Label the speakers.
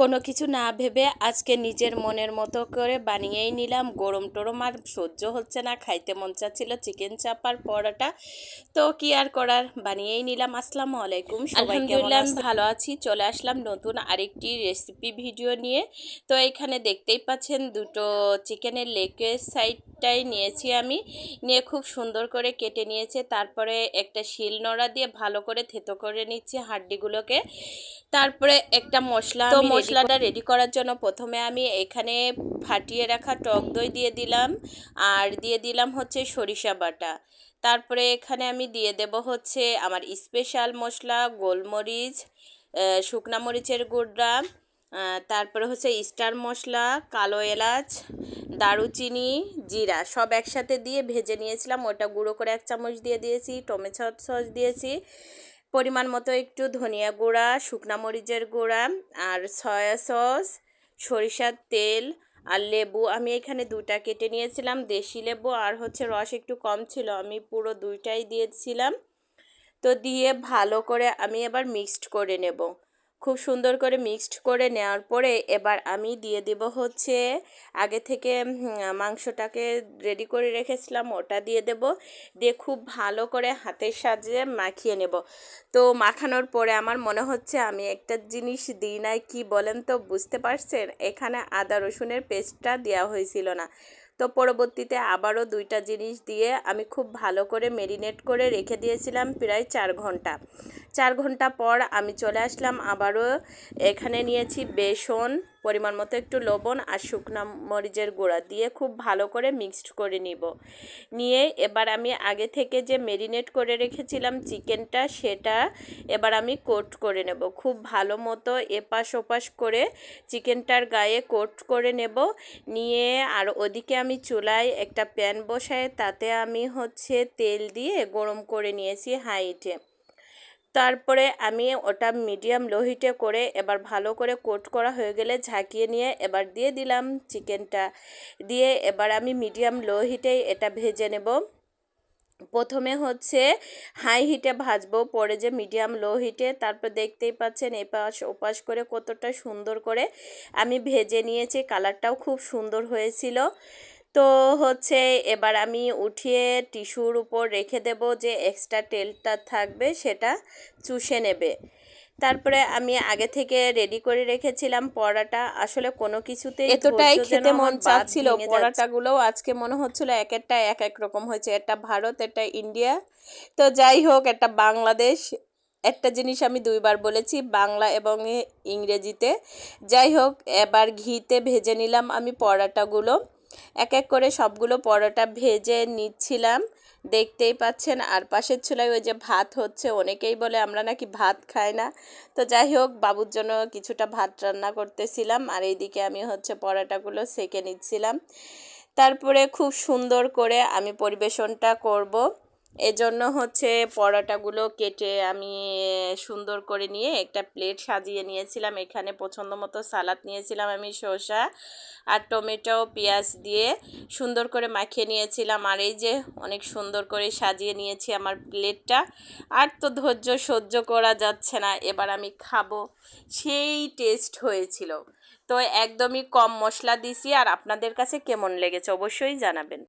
Speaker 1: কোনো কিছু না ভেবে আজকে নিজের মনের মতো করে বানিয়েই নিলাম। গরম টরম আর সহ্য হচ্ছে না খাইতে মন চাচ্ছিল চিকেন চাপার পরোটা। তো কি আর করার? বানিয়েই নিলাম। আসসালামু আলাইকুম কেমন ভালো আছি। চলে আসলাম নতুন আরেকটি রেসিপি ভিডিও নিয়ে। তো এখানে দেখতেই পাচ্ছেন দুটো চিকেনের লেগের সাইডটাই নিয়েছি আমি। নিয়ে খুব সুন্দর করে কেটে নিয়েছে। তারপরে একটা শিল নোড়া দিয়ে ভালো করে থেতো করে নিচ্ছি হাড্ডিগুলোকে। তারপরে একটা মশলা তো মশলাটা রেডি করার জন্য প্রথমে আমি এখানে ফাটিয়ে রাখা টক দই দিয়ে দিলাম, আর দিয়ে দিলাম হচ্ছে সরিষা বাটা। তারপরে এখানে আমি দিয়ে দেব হচ্ছে আমার স্পেশাল মশলা, গোলমরিচ শুকনা মরিচের গুঁড়া তারপরে হচ্ছে স্টার মশলা, কালো এলাচ, দারুচিনি, জিরা, সব একসাথে দিয়ে ভেজে নিয়েছিলাম। ওটা গুঁড়ো করে এক চামচ দিয়ে দিয়েছি, টমেটো সস দিয়েছি। পরিমাণ মতো একটু ধনিয়া গুঁড়া, শুকনা মরিচের গুঁড়া আর সয়া সস, সরিষার তেল আর লেবু। আমি এখানে দুটা কেটে নিয়েছিলাম, দেশি লেবু আর হচ্ছে রস একটু কম ছিল। আমি পুরো দুইটাই দিয়েছিলাম। তো দিয়ে ভালো করে আমি এবার মিক্সড করে নেব। খুব সুন্দর করে মিক্সড করে নেওয়ার পরে এবার আমি দিয়ে দেব হচ্ছে আগে থেকে মাংসটাকে রেডি করে রেখেছিলাম, ওটা দিয়ে দেব। দিয়ে খুব ভালো করে হাতের সাহায্যে মাখিয়ে নেব। তো মাখানোর পরে আমার মনে হচ্ছে আমি একটা জিনিস দিই নাই, কি বলেন তো, বুঝতে পারছেন? এখানে আদা রসুনের পেস্টটা দেওয়া হয়েছিল না। তো পরবর্তীতে আবারও দুইটা জিনিস দিয়ে আমি খুব ভালো করে মেরিনেট করে রেখে দিয়েছিলাম প্রায় চার ঘণ্টা। চার ঘণ্টা পর আমি চলে আসলাম আবারও। এখানে নিয়েছি বেসন, পরিমাণ মতো একটু লবণ আর শুকনা মরিচের গুঁড়া দিয়ে খুব ভালো করে মিক্সড করে নিব। নিয়ে এবার আমি আগে থেকে যে মেরিনেট করে রেখেছিলাম চিকেনটা, সেটা এবার আমি কোট করে নেব। খুব ভালো মতো এপাশ ওপাশ করে চিকেনটার গায়ে কোট করে নেব। নিয়ে আর ওদিকে আমি চুলায় একটা প্যান বসায়, তাতে আমি হচ্ছে তেল দিয়ে গরম করে নিয়েছি হাইটে। তারপরে আমি ওটা মিডিয়াম লো হিটে করে এবার ভালো করে কোট করা হয়ে গেলে ঝাঁকিয়ে নিয়ে এবার দিয়ে দিলাম চিকেনটা দিয়ে এবার আমি মিডিয়াম লো হিটেই এটা ভেজে নেব। প্রথমে হচ্ছে হাই হিটে ভাজবো, পরে যে মিডিয়াম লো হিটে তারপর দেখতেই পাচ্ছেন এপাশ ওপাশ করে কতটা সুন্দর করে আমি ভেজে নিয়েছি কালারটাও খুব সুন্দর হয়েছিল। তো হচ্ছে এবার আমি উঠিয়ে টিস্যুর উপর রেখে দেব যে এক্সট্রা তেলটা থাকবে সেটা চুষে নেবে। তারপরে আমি আগে থেকে রেডি করে রেখেছিলাম পরাটা। আসলে কোনো কিছুতে
Speaker 2: এতটাই খেতে মন চাচ্ছিল পরাটাগুলোও আজকে মনে হচ্ছিল এক একটা এক এক রকম হয়েছে। একটা ভারত একটা ইন্ডিয়া। তো যাই হোক একটা বাংলাদেশ। একটা জিনিস আমি দুইবার বলেছি বাংলা এবং ইংরেজিতে। যাই হোক এবার ঘিতে ভেজে নিলাম আমি পরাটাগুলো। এক এক করে সবগুলো পরোটা ভেজে নিচ্ছিলাম। দেখতেই পাচ্ছেন, আর পাশের চুলায় ওই যে ভাত হচ্ছে, অনেকেই বলে আমরা নাকি ভাত খাই না। তো যাই হোক, বাবুর জন্য কিছুটা ভাত রান্না করতেছিলাম, আর এইদিকে আমি হচ্ছে পরোটাগুলো সেকে নিচ্ছিলাম। তারপরে খুব সুন্দর করে আমি পরিবেশনটা করব। এজন্য হচ্ছে পরোটাগুলো কেটে আমি সুন্দর করে নিয়ে একটা প্লেট সাজিয়ে নিয়েছিলাম। এখানে পছন্দ মতো সালাদ নিয়েছিলাম আমি, শসা আর টমেটো, পেঁয়াজ দিয়ে সুন্দর করে মাখিয়ে নিয়েছিলাম। আর এই যে অনেক সুন্দর করে সাজিয়ে নিয়েছি আমার প্লেটটা। আর তো ধৈর্য সহ্য করা যাচ্ছে না, এবার আমি খাব। সেই টেস্ট হয়েছিল। তো একদমই কম মশলা দিছি, আর আপনাদের কাছে কেমন লেগেছে অবশ্যই জানাবেন।